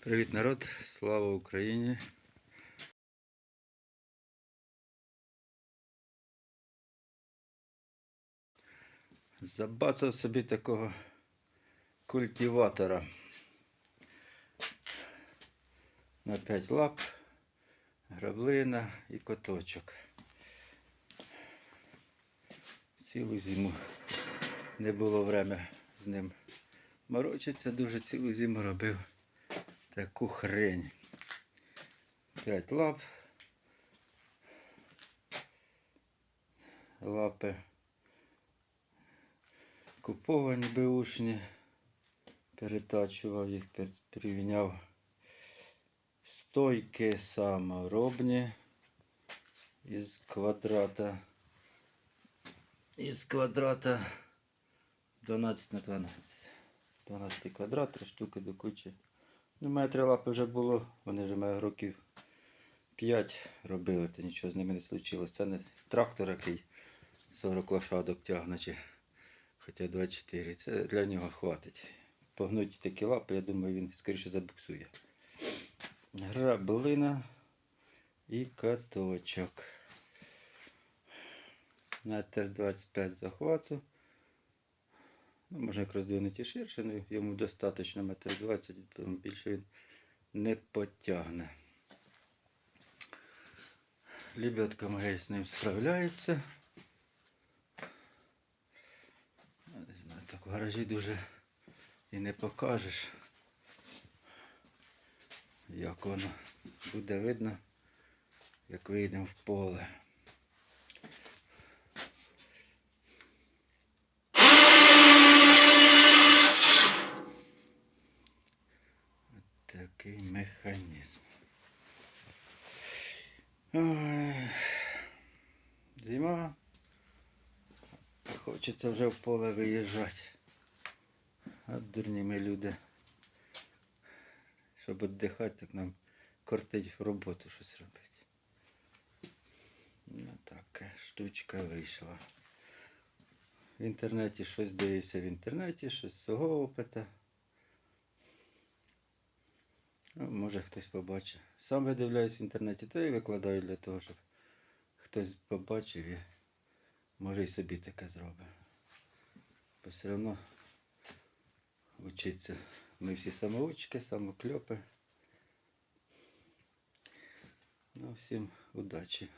Привіт, народ! Слава Україні! Забацав собі такого культиватора на 5 лап, граблина і коточок. Цілу зиму не було время з ним морочиться, дуже цілу зиму робив таку хрень. П'ять лап. Лапи куповані беушні. Перетачував їх, перевіняв. Стойки саморобні із квадрата. Із квадрата 12 на 12. 12 квадрат, три штуки до кучі. Ну, у мене три лапи вже було, вони вже мене років 5 робили, то нічого з ними не случилось. Це не трактор, який 40 лошадок тягне, чи хоча 24. Це для нього хватить. Погнуть такі лапи, я думаю, він скоріше забуксує. Граблина і каточок. Метр 25 захвату. Ну, можна як роздвинути ширше, але йому достатньо метр 20, тому більше він не потягне. Лебедка моя з ним справляється. Не знаю, так в гаражі дуже і не покажеш, як воно буде видно, як вийдемо в поле. Такий механізм. Зима. Хочеться вже в поле виїжджати. От дурні ми люди. Щоб віддихати, так нам кортить роботу щось робити. Ну така штучка вийшла. В інтернеті щось дивився в інтернеті, щось з свого опита. Ну, може хтось побачить. Сам видивляюсь в інтернеті, то і викладаю для того, щоб хтось побачив і може і собі таке зробить. Бо все одно вчиться. Ми всі самоучки, самокльопи. Ну, всім удачі.